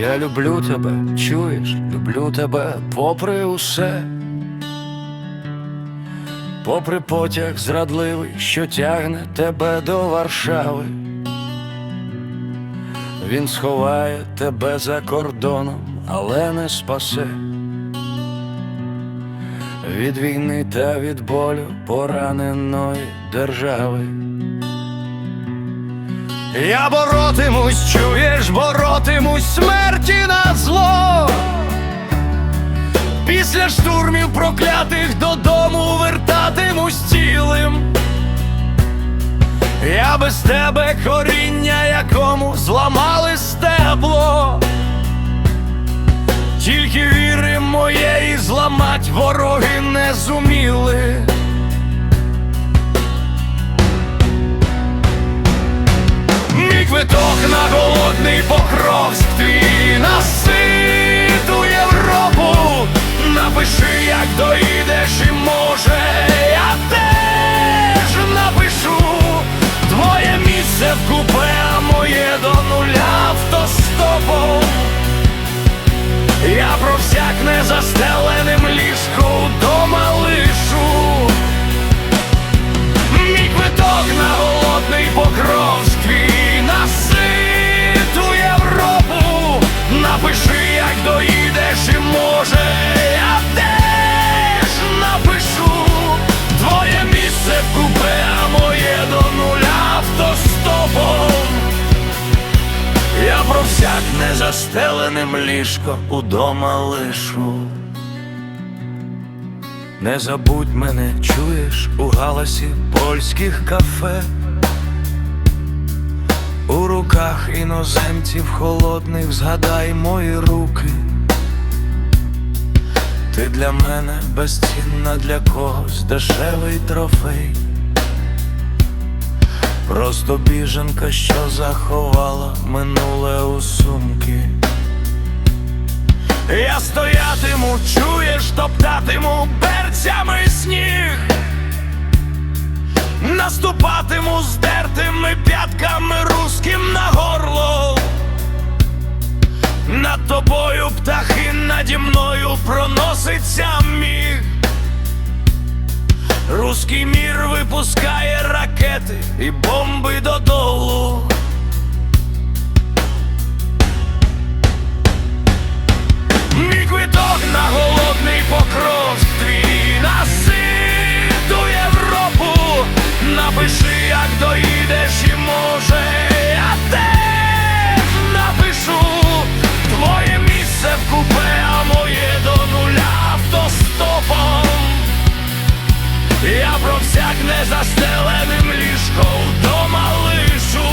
Я люблю тебе, чуєш, люблю тебе попри усе, попри потяг зрадливий, що тягне тебе до Варшави. Він сховає тебе за кордоном, але не спасе. Від війни та від болю пораненої держави. Я боротимусь, чуєш, боротимусь смерті на зло. Після штурмів проклятих додому вертатимусь цілим. Я без тебе коріння, якому зламали стебло. Тільки віри моєї зламать вороги не зуміли. Незастеленим ліжко удома лишу. Не забудь мене, чуєш у галасі польських кафе, у руках іноземців холодних згадай мої руки. Ти для мене безцінна для когось дешевий трофей. Просто біженка, що заховала минуле у сумки. Я стоятиму, чуєш, топтатиму берцями сніг, наступатиму здертими Руський мір випускає ракети і бомби додолу. Всяк незастеленим ліжко вдома лишу.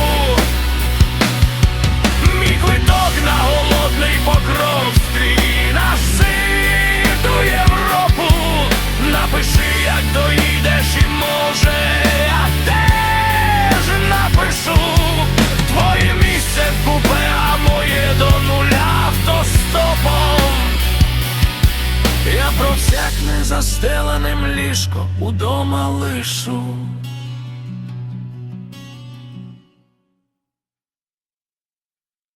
Мій квиток на голодний покров стрій на ситу Європу. Напиши, як доїдеш, і може я теж напишу Твоє місце в купе, Про ліжко удома лишу.